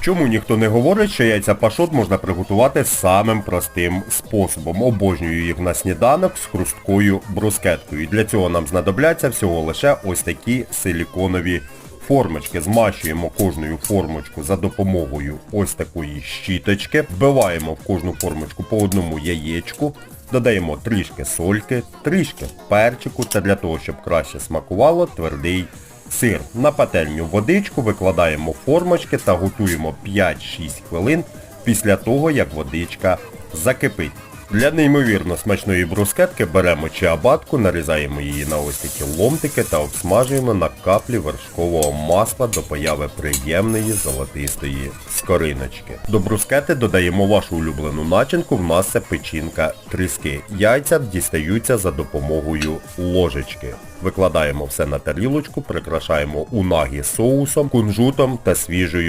Чому ніхто не говорить, що яйця пашот можна приготувати самим простим способом. Обожнюю їх на сніданок з хрусткою брускеткою. Для цього нам знадобляться всього лише ось такі силіконові формочки. Змащуємо кожною формочку за допомогою ось такої щіточки. Вбиваємо в кожну формочку по одному яєчку. Додаємо трішки сольки, трішки перчику, це для того, щоб краще смакувало твердий сир. На пательню водичку викладаємо формочки та готуємо 5-6 хвилин після того, як водичка закипить. Для неймовірно смачної брускетки беремо чиабатку, нарізаємо її на ось такі ломтики та обсмажуємо на каплі вершкового масла до появи приємної золотистої скориночки. До брускети додаємо вашу улюблену начинку, в нас це печінка тріски. Яйця дістаються за допомогою ложечки. Викладаємо все на тарілочку, прикрашаємо унагі соусом, кунжутом та свіжою